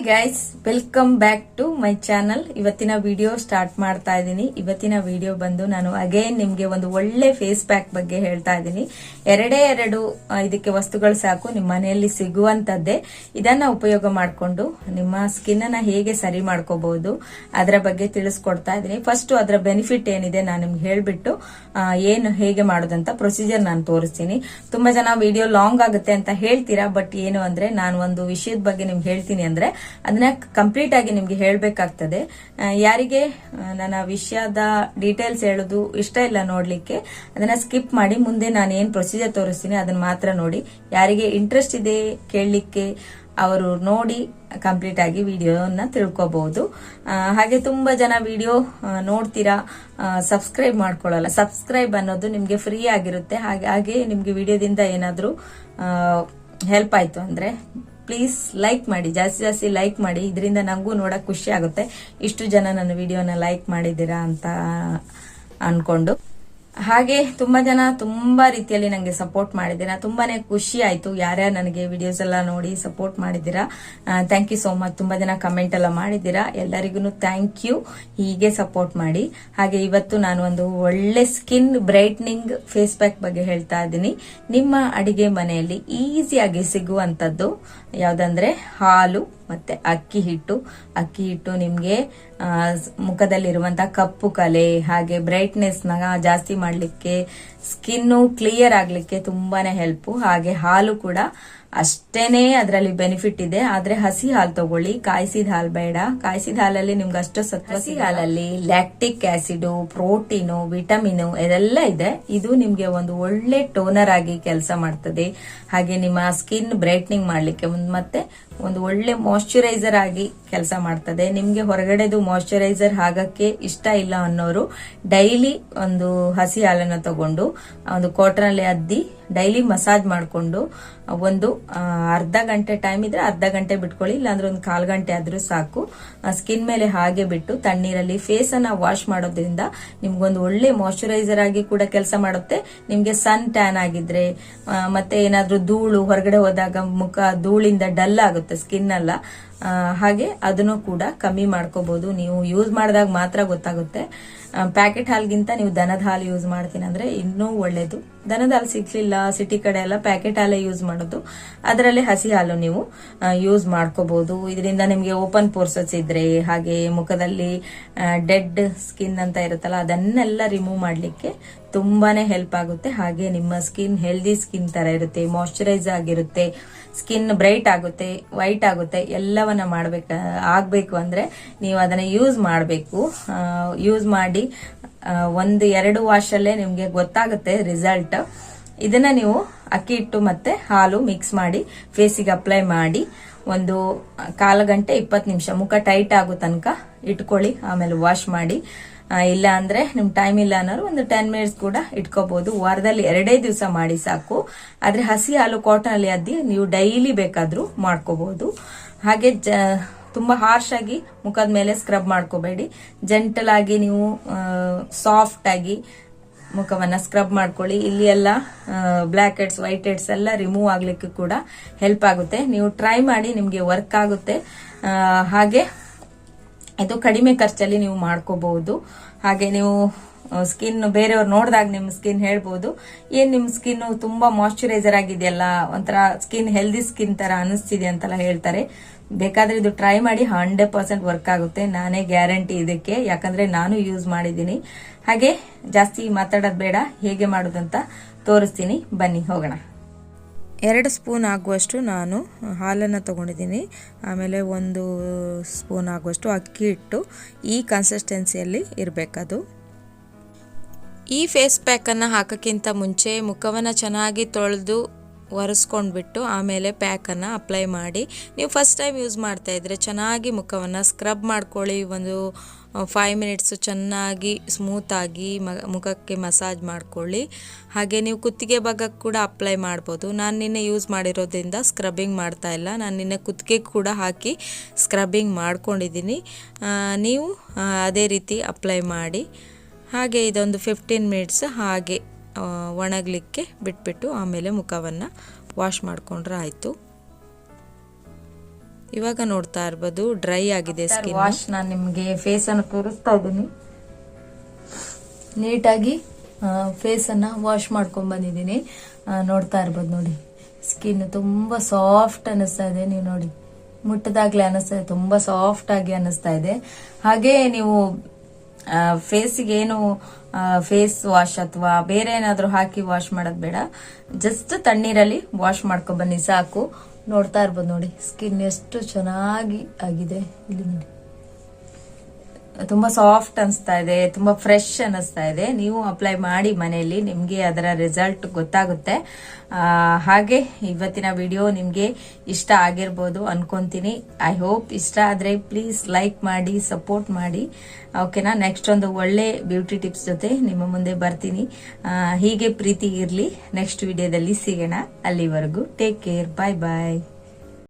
Hi guys welcome back to my channel ಇವತ್ತಿನ video start ಮಾಡ್ತಾ ಇದ್ದೀನಿ. ಇವತ್ತಿನ ವಿಡಿಯೋ ಬಂದು ನಾನು ಅಗೇನ್ ನಿಮ್ಗೆ ಒಂದು ಒಳ್ಳೆ ಫೇಸ್ ಪ್ಯಾಕ್ ಬಗ್ಗೆ ಹೇಳ್ತಾ ಇದ್ದೀನಿ. ಎರಡೇ ಎರಡು ಇದಕ್ಕೆ ವಸ್ತುಗಳು ಸಾಕು ನಿಮ್ಮ ಮನೆಯಲ್ಲಿ ಸಿಗುವಂತದ್ದೇ. ಇದನ್ನ ಉಪಯೋಗ ಮಾಡಿಕೊಂಡು ನಿಮ್ಮ ಸ್ಕಿನ್ ಅನ್ನ ಹೇಗೆ ಸರಿ ಮಾಡ್ಕೋಬಹುದು, ಅದರ ಬಗ್ಗೆ ತಿಳಿಸ್ಕೊಡ್ತಾ ಇದ್ದೀನಿ. ಫಸ್ಟ್ ಅದರ ಬೆನಿಫಿಟ್ ಏನಿದೆ ನಾನು ನಿಮ್ಗೆ ಹೇಳ್ಬಿಟ್ಟು ಏನು ಹೇಗೆ ಮಾಡೋದಂತ ಪ್ರೊಸೀಜರ್ ನಾನು ತೋರಿಸ್ತೀನಿ. ತುಂಬಾ ಜನ ವಿಡಿಯೋ ಲಾಂಗ್ ಆಗುತ್ತೆ ಅಂತ ಹೇಳ್ತೀರಾ ಬಟ್ ಏನು ಅಂದ್ರೆ ನಾನು ಒಂದು ವಿಷಯದ ಬಗ್ಗೆ ನಿಮ್ಗೆ ಹೇಳ್ತೀನಿ ಅಂದ್ರೆ ಅದನ್ನ ಕಂಪ್ಲೀಟ್ ಆಗಿ ನಿಮ್ಗೆ ಹೇಳ್ಬೇಕಾಗ್ತದೆ. ಯಾರಿಗೆ ನನ್ನ ವಿಷಯದ ಡೀಟೇಲ್ಸ್ ಹೇಳೋದು ಇಷ್ಟ ಇಲ್ಲ ನೋಡ್ಲಿಕ್ಕೆ, ಅದನ್ನ ಸ್ಕಿಪ್ ಮಾಡಿ ಮುಂದೆ ನಾನು ಏನ್ ಪ್ರೊಸೀಜರ್ ತೋರಿಸ್ತೀನಿ ಅದನ್ನ ಮಾತ್ರ ನೋಡಿ. ಯಾರಿಗೆ ಇಂಟ್ರೆಸ್ಟ್ ಇದೆ ಕೇಳಲಿಕ್ಕೆ, ಅವರು ನೋಡಿ ಕಂಪ್ಲೀಟ್ ಆಗಿ ವಿಡಿಯೋನ ತಿಳ್ಕೊಬಹುದು ಹಾಗೆ ತುಂಬಾ ಜನ ವಿಡಿಯೋ ನೋಡ್ತೀರಾ ಸಬ್ಸ್ಕ್ರೈಬ್ ಮಾಡ್ಕೊಳ್ಳಲ್ಲ. ಸಬ್ಸ್ಕ್ರೈಬ್ ಅನ್ನೋದು ನಿಮ್ಗೆ ಫ್ರೀ ಆಗಿರುತ್ತೆ. ಹಾಗೆ ಹಾಗೆ ನಿಮ್ಗೆ ವಿಡಿಯೋದಿಂದ ಏನಾದ್ರೂ ಹೆಲ್ಪ್ ಆಯ್ತು ಅಂದ್ರೆ ಪ್ಲೀಸ್ ಲೈಕ್ ಮಾಡಿ, ಜಾಸ್ತಿ ಜಾಸ್ತಿ ಲೈಕ್ ಮಾಡಿ. ಇದರಿಂದ ನನಗೂ ನೋಡಕ್ ಖುಷಿ ಆಗುತ್ತೆ. ಇಷ್ಟು ಜನ ನನ್ನ ವಿಡಿಯೋನ ಲೈಕ್ ಮಾಡಿದ್ದೀರಾ ಅಂತ ಅನ್ಕೊಂಡು. ಹಾಗೆ ತುಂಬಾ ಜನ ತುಂಬಾ ರೀತಿಯಲ್ಲಿ ನನಗೆ ಸಪೋರ್ಟ್ ಮಾಡಿದ್ದೀರಾ. ತುಂಬಾನೇ ಖುಷಿ ಆಯ್ತು. ಯಾರ್ಯಾರು ನನಗೆ ವಿಡಿಯೋಸ್ ಎಲ್ಲ ನೋಡಿ ಸಪೋರ್ಟ್ ಮಾಡಿದ್ದೀರಾ? ಥ್ಯಾಂಕ್ ಯು ಸೋ ಮಚ್ ತುಂಬಾ ಜನ ಕಮೆಂಟ್ ಎಲ್ಲ ಮಾಡಿದ್ದೀರಾ. ಎಲ್ಲರಿಗೂ ಥ್ಯಾಂಕ್ ಯು ಹೀಗೆ ಸಪೋರ್ಟ್ ಮಾಡಿ. ಹಾಗೆ ಇವತ್ತು ನಾನು ಒಂದು ಒಳ್ಳೆ ಸ್ಕಿನ್ ಬ್ರೈಟ್ನಿಂಗ್ ಫೇಸ್ ಪ್ಯಾಕ್ ಬಗ್ಗೆ ಹೇಳ್ತಾ ಇದ್ದೀನಿ. ನಿಮ್ಮ ಅಡಿಗೆ ಮನೆಯಲ್ಲಿ ಈಸಿಯಾಗಿ ಸಿಗುವಂತದ್ದು ಯಾವ್ದಂದ್ರೆ ಹಾಲು ಮತ್ತೆ ಅಕ್ಕಿ ಹಿಟ್ಟು. ಅಕ್ಕಿ ಹಿಟ್ಟು ನಿಮ್ಗೆ ಮುಖದಲ್ಲಿರುವಂತಹ ಕಪ್ಪು ಕಲೆ ಹಾಗೆ ಬ್ರೈಟ್ನೆಸ್ನ ಜಾಸ್ತಿ ಮಾಡ್ಲಿಕ್ಕೆ ಸ್ಕಿನ್ನು ಕ್ಲಿಯರ್ ಆಗ್ಲಿಕ್ಕೆ ತುಂಬಾನೇ ಹೆಲ್ಪ್ ಹಾಗೆ ಹಾಲು ಕೂಡ ಅಷ್ಟೇನೆ ಅದರಲ್ಲಿ ಬೆನಿಫಿಟ್ ಇದೆ. ಆದ್ರೆ ಹಸಿ ಹಾಲು ತಗೊಳ್ಳಿ. ಕಾಯಿಸಿದ ಹಾಲು ಬೇಡ. ಕಾಯಿಸಿದ ಹಾಲಲ್ಲಿ ನಿಮ್ಗೆ ಅಷ್ಟು ಸತ್ವ ಹಸಿ ಹಾಲಲ್ಲಿ ಲ್ಯಾಕ್ಟಿಕ್ ಆಸಿಡ್ ಪ್ರೋಟೀನು ವಿಟಮಿನ್ ಇದೆಲ್ಲ ಇದೆ. ಇದು ನಿಮ್ಗೆ ಒಂದು ಒಳ್ಳೆ ಟೋನರ್ ಆಗಿ ಕೆಲಸ ಮಾಡ್ತದೆ. ಹಾಗೆ ನಿಮ್ಮ ಸ್ಕಿನ್ ಬ್ರೈಟ್ನಿಂಗ್ ಮಾಡ್ಲಿಕ್ಕೆ ಒಂದ್ ಮತ್ತೆ ಒಂದು ಒಳ್ಳೆ ಮಾಯಶ್ಚರೈಸರ್ ಆಗಿ ಕೆಲಸ ಮಾಡ್ತದೆ. ನಿಮ್ಗೆ ಹೊರಗಡೆದು ಮಾಯಶ್ಚರೈಸರ್ ಆಗಕ್ಕೆ ಇಷ್ಟ ಇಲ್ಲ ಅನ್ನೋರು ಡೈಲಿ ಒಂದು ಹಸಿ ಹಾಲನ್ನ ತಗೊಂಡು ಒಂದು ಕ್ವಾರ್ಟರ್ ಅಲ್ಲಿ ಅದ್ದಿ ಡೈಲಿ ಮಸಾಜ್ ಮಾಡಿಕೊಂಡು ಒಂದು ಅರ್ಧ ಗಂಟೆ ಟೈಮ್ ಇದ್ರೆ ಅರ್ಧ ಗಂಟೆ ಬಿಟ್ಕೊಳ್ಳಿ, ಇಲ್ಲಾಂದ್ರೆ ಒಂದು ಕಾಲು ಗಂಟೆ ಆದ್ರೂ ಸಾಕು. ಸ್ಕಿನ್ ಮೇಲೆ ಹಾಗೆ ಬಿಟ್ಟು, ತಣ್ಣೀರಲ್ಲಿ ಫೇಸ್ ಅನ್ನ ವಾಶ್ ಮಾಡೋದ್ರಿಂದ ನಿಮ್ಗೊಂದು ಒಳ್ಳೆ ಮಾಯಶ್ಚರೈಸರ್ ಆಗಿ ಕೂಡ ಕೆಲಸ ಮಾಡುತ್ತೆ. ನಿಮ್ಗೆ ಸನ್ ಟ್ಯಾನ್ ಆಗಿದ್ರೆ ಮತ್ತೆ ಏನಾದ್ರೂ ಧೂಳು, ಹೊರಗಡೆ ಹೋದಾಗ ಮುಖ ಧೂಳಿಂದ ಡಲ್ ಆಗುತ್ತೆ ಸ್ಕಿನ್ ಅಲ್ಲ. ಹಾಗೆ ಅದನ್ನು ಕೂಡ ಕಮ್ಮಿ ಮಾಡ್ಕೋಬಹುದು ನೀವು ಯೂಸ್ ಮಾಡಿದಾಗ ಮಾತ್ರ ಗೊತ್ತಾಗುತ್ತೆ. ಪ್ಯಾಕೆಟ್ ಹಾಲ್ಗಿಂತ ನೀವು ದನದ ಹಾಲು ಯೂಸ್ ಮಾಡ್ತೀನಿ ಅಂದ್ರೆ ಇನ್ನೂ ಒಳ್ಳೇದು. ದನದ ಹಾಲು ಸಿಗ್ಲಿಲ್ಲ ಸಿಟಿ ಕಡೆ ಎಲ್ಲ ಪ್ಯಾಕೆಟ್ ಹಾಲೇ ಯೂಸ್ ಮಾಡೋದು. ಅದರಲ್ಲಿ ಹಸಿ ಹಾಲು ನೀವು ಯೂಸ್ ಮಾಡ್ಕೋಬಹುದು ಇದರಿಂದ ನಿಮಗೆ ಓಪನ್ ಪೋರ್ಸಸ್ ಇದ್ರೆ, ಹಾಗೆ ಮುಖದಲ್ಲಿ ಡೆಡ್ ಸ್ಕಿನ್ ಅಂತ ಇರುತ್ತಲ್ಲ, ಅದನ್ನೆಲ್ಲ ರಿಮೂವ್ ಮಾಡ್ಲಿಕ್ಕೆ ತುಂಬಾನೇ ಹೆಲ್ಪ್ ಆಗುತ್ತೆ. ಹಾಗೆ ನಿಮ್ಮ ಸ್ಕಿನ್ ಹೆಲ್ದಿ ಸ್ಕಿನ್ ತರ ಇರುತ್ತೆ ಮಾಯಶ್ಚರೈಸ್ ಆಗಿರುತ್ತೆ ಸ್ಕಿನ್ ಬ್ರೈಟ್ ಆಗುತ್ತೆ ವೈಟ್ ಆಗುತ್ತೆ, ಎಲ್ಲವನ್ನ ಮಾಡ್ಬೇಕ, ಆಗ್ಬೇಕು ಅಂದ್ರೆ ನೀವು ಅದನ್ನ ಯೂಸ್ ಮಾಡಬೇಕು. ಯೂಸ್ ಮಾಡಿ ಒಂದು ಎರಡು ವಾಶ್ ಅಲ್ಲೇ ನಿಮ್ಗೆ ಗೊತ್ತಾಗುತ್ತೆ ರಿಸಲ್ಟ್ ಇದನ್ನ ನೀವು ಅಕ್ಕಿ ಹಿಟ್ಟು ಮತ್ತೆ ಹಾಲು ಮಿಕ್ಸ್ ಮಾಡಿ ಫೇಸಿಗೆ ಅಪ್ಲೈ ಮಾಡಿ, ಒಂದು ಕಾಲು ಗಂಟೆ ಇಪ್ಪತ್ತು ನಿಮಿಷ, ಮುಖ ಟೈಟ್ ಆಗೋ ತನಕ ಇಟ್ಕೊಳ್ಳಿ, ಆಮೇಲೆ ವಾಶ್ ಮಾಡಿ. ಇಲ್ಲ ಅಂದ್ರೆ ನಿಮ್ ಟೈಮ್ ಇಲ್ಲ ಅನ್ನೋರು ಒಂದು ಟೆನ್ ಮಿನಿಟ್ಸ್ ಕೂಡ ಇಟ್ಕೋಬಹುದು ವಾರದಲ್ಲಿ ಎರಡೇ ದಿವಸ ಮಾಡಿ ಸಾಕು. ಆದ್ರೆ ಹಸಿ ಹಾಲು ಕಾಟನ್ ಅಲ್ಲಿ ಅದ್ದಿ ನೀವು ಡೈಲಿ ಬೇಕಾದ್ರೂ ಮಾಡ್ಕೋಬಹುದು ಹಾಗೆ ತುಂಬಾ ಹಾರ್ಶ್ ಆಗಿ ಮುಖದ ಮೇಲೆ ಸ್ಕ್ರಬ್ ಮಾಡ್ಕೋಬೇಡಿ. ಜೆಂಟಲ್ ಆಗಿ ನೀವು ಸಾಫ್ಟ್ ಆಗಿ ಮುಖವನ್ನ ಸ್ಕ್ರಬ್ ಮಾಡ್ಕೊಳ್ಳಿ. ಇಲ್ಲಿ ಎಲ್ಲ ಬ್ಲ್ಯಾಕ್ ಹೆಡ್ಸ್ ವೈಟ್ ಹೆಡ್ಸ್ ಎಲ್ಲ ರಿಮೂವ್ ಆಗ್ಲಿಕ್ಕೆ ಕೂಡ ಹೆಲ್ಪ್ ಆಗುತ್ತೆ. ನೀವು ಟ್ರೈ ಮಾಡಿ ನಿಮ್ಗೆ ವರ್ಕ್ ಆಗುತ್ತೆ. ಹಾಗೆ ಇದು ಕಡಿಮೆ ಖರ್ಚಲ್ಲಿ ನೀವು ಮಾಡ್ಕೋಬಹುದು. ಹಾಗೆ ನೀವು ಸ್ಕಿನ್ ಬೇರೆಯವ್ರು ನೋಡಿದಾಗ ನಿಮ್ಮ ಸ್ಕಿನ್ ಹೇಳ್ಬೋದು. ಏನ್ ನಿಮ್ ಸ್ಕಿನ್ ತುಂಬಾ ಮಾಯಶ್ಚರೈಸರ್ ಆಗಿದೆಯಲ್ಲ, ಒಂಥರ ಸ್ಕಿನ್ ಹೆಲ್ದಿ ಸ್ಕಿನ್ ತರ ಅನಿಸ್ತಿದೆ ಅಂತೆಲ್ಲ ಹೇಳ್ತಾರೆ. ಬೇಕಾದ್ರೆ ಇದು ಟ್ರೈ ಮಾಡಿ ಹಂಡ್ರೆಡ್ ಪರ್ಸೆಂಟ್ ವರ್ಕ್ ಆಗುತ್ತೆ. ನಾನೇ ಗ್ಯಾರಂಟಿ ಇದಕ್ಕೆ. ಯಾಕಂದ್ರೆ ನಾನು ಯೂಸ್ ಮಾಡಿದ್ದೀನಿ. ಹಾಗೆ ಜಾಸ್ತಿ ಮಾತಾಡೋದು ಬೇಡ, ಹೇಗೆ ಮಾಡೋದಂತ ತೋರಿಸ್ತೀನಿ. ಬನ್ನಿ, ಹೋಗೋಣ. ಎರಡು ಸ್ಪೂನ್ ಆಗುವಷ್ಟು ನಾನು ಹಾಲನ್ನು ತಗೊಂಡಿದ್ದೀನಿ. ಆಮೇಲೆ ಒಂದು ಸ್ಪೂನ್ ಆಗುವಷ್ಟು ಅಕ್ಕಿ ಹಿಟ್ಟು ಈ ಕನ್ಸಿಸ್ಟೆನ್ಸಿಯಲ್ಲಿ ಇರಬೇಕದು. ಈ ಫೇಸ್ ಪ್ಯಾಕನ್ನು ಹಾಕೋಕ್ಕಿಂತ ಮುಂಚೆ ಮುಖವನ್ನು ಚೆನ್ನಾಗಿ ತೊಳೆದು ಒರೆಸ್ಕೊಂಡ್ಬಿಟ್ಟು ಆಮೇಲೆ ಪ್ಯಾಕನ್ನು ಅಪ್ಲೈ ಮಾಡಿ. ನೀವು ಫಸ್ಟ್ ಟೈಮ್ ಯೂಸ್ ಮಾಡ್ತಾ ಇದ್ರೆ ಚೆನ್ನಾಗಿ ಮುಖವನ್ನು ಸ್ಕ್ರಬ್ ಮಾಡ್ಕೊಳ್ಳಿ. ಒಂದು ಫೈವ್ ಮಿನಿಟ್ಸು ಚೆನ್ನಾಗಿ ಸ್ಮೂತಾಗಿ ಮ, ಮುಖಕ್ಕೆ ಮಸಾಜ್ ಮಾಡ್ಕೊಳ್ಳಿ. ಹಾಗೆ ನೀವು ಕುತ್ತಿಗೆ ಭಾಗಕ್ಕೆ ಕೂಡ ಅಪ್ಲೈ ಮಾಡ್ಬೋದು. ನಾನು ನಿನ್ನೆ ಯೂಸ್ ಮಾಡಿರೋದ್ರಿಂದ ಸ್ಕ್ರಬ್ಬಿಂಗ್ ಮಾಡ್ತಾ ಇಲ್ಲ. ನಾನು ನಿನ್ನೆ ಕುತ್ತಿಗೆ ಕೂಡ ಹಾಕಿ ಸ್ಕ್ರಬ್ಬಿಂಗ್ ಮಾಡ್ಕೊಂಡಿದ್ದೀನಿ. ನೀವು ಅದೇ ರೀತಿ ಅಪ್ಲೈ ಮಾಡಿ. ಹಾಗೆ ಇದೊಂದು ಫಿಫ್ಟೀನ್ ಮಿನಿಟ್ಸ್ ಹಾಗೆ. ಒಣಗಲಿಕ್ಕೆ ಬಿಟ್ಬಿಟ್ಟು ಆಮೇಲೆ ಮುಖವನ್ನು ವಾಶ್ ಮಾಡಿಕೊಂಡ್ರೆ ಆಯಿತು. ಇವಾಗ ನೋಡ್ತಾ ಇರ್ಬೋದು ಡ್ರೈ ಆಗಿದೆ ಸ್ಕಿನ್ ವಾಶ್ ನಾನು ನಿಮಗೆ ಫೇಸ್ ಅನ್ನು ತೋರಿಸ್ತಾ ಇದ್ದೀನಿ. ನೀಟಾಗಿ ಫೇಸ್ ಅನ್ನ ವಾಶ್ ಮಾಡ್ಕೊಂಡ್ ಬಂದಿದ್ದೀನಿ. ನೋಡ್ತಾ ಇರ್ಬೋದು ನೋಡಿ. ಸ್ಕಿನ್ ತುಂಬಾ ಸಾಫ್ಟ್ ಅನ್ನಿಸ್ತಾ ಇದೆ ನೀವು ನೋಡಿ. ಮುಟ್ಟದಾಗ್ಲೇ ಅನಿಸ್ತಾ ಇದೆ ತುಂಬಾ ಸಾಫ್ಟ್ ಆಗಿ ಅನಿಸ್ತಾ ಇದೆ. ಹಾಗೆ ನೀವು ಫೇಸಿಗೆ ಏನು ಫೇಸ್ ವಾಶ್ ಅಥವಾ ಬೇರೆ ಏನಾದರೂ ಹಾಕಿ ವಾಶ್ ಮಾಡೋದು ಬೇಡ. ಜಸ್ಟ್ ತಣ್ಣೀರಲ್ಲಿ ವಾಶ್ ಮಾಡ್ಕೊಂಡ್ ಬನ್ನಿ, ಸಾಕು. ನೋಡ್ತಾ ಇರ್ಬೋದು ನೋಡಿ ಸ್ಕಿನ್ ಎಷ್ಟು ಚೆನ್ನಾಗಿ ಆಗಿದೆ. ಇಲ್ಲಿ ನೋಡಿ. ತುಂಬಾ ಸಾಫ್ಟ್ ಅನಿಸ್ತಾ ಇದೆ, ತುಂಬಾ ಫ್ರೆಶ್ ಅನಿಸ್ತಾ ಇದೆ. ನೀವು ಅಪ್ಲೈ ಮಾಡಿ ಮನೆಯಲ್ಲಿ, ನಿಮಗೆ ಅದರ ರಿಸಲ್ಟ್ ಗೊತ್ತಾಗುತ್ತೆ. ಹಾಗೆ ಇವತ್ತಿನ ವಿಡಿಯೋ ನಿಮಗೆ ಇಷ್ಟ ಆಗಿರ್ಬೋದು ಅನ್ಕೊಂತೀನಿ. ಐ ಹೋಪ್ ಇಷ್ಟ ಆದ್ರೆ ಪ್ಲೀಸ್ ಲೈಕ್ ಮಾಡಿ ಸಪೋರ್ಟ್ ಮಾಡಿ. ಓಕೆನಾ ನೆಕ್ಸ್ಟ್ ಒಂದು ಒಳ್ಳೆ ಬ್ಯೂಟಿ ಟಿಪ್ಸ್ ಜೊತೆ ನಿಮ್ಮ ಮುಂದೆ ಬರ್ತೀನಿ. ಹೀಗೆ ಪ್ರೀತಿ ಇರಲಿ. ನೆಕ್ಸ್ಟ್ ವಿಡಿಯೋದಲ್ಲಿ ಸಿಗೋಣ. ಅಲ್ಲಿವರೆಗೂ ಟೇಕ್ ಕೇರ್ ಬಾಯ್ ಬಾಯ್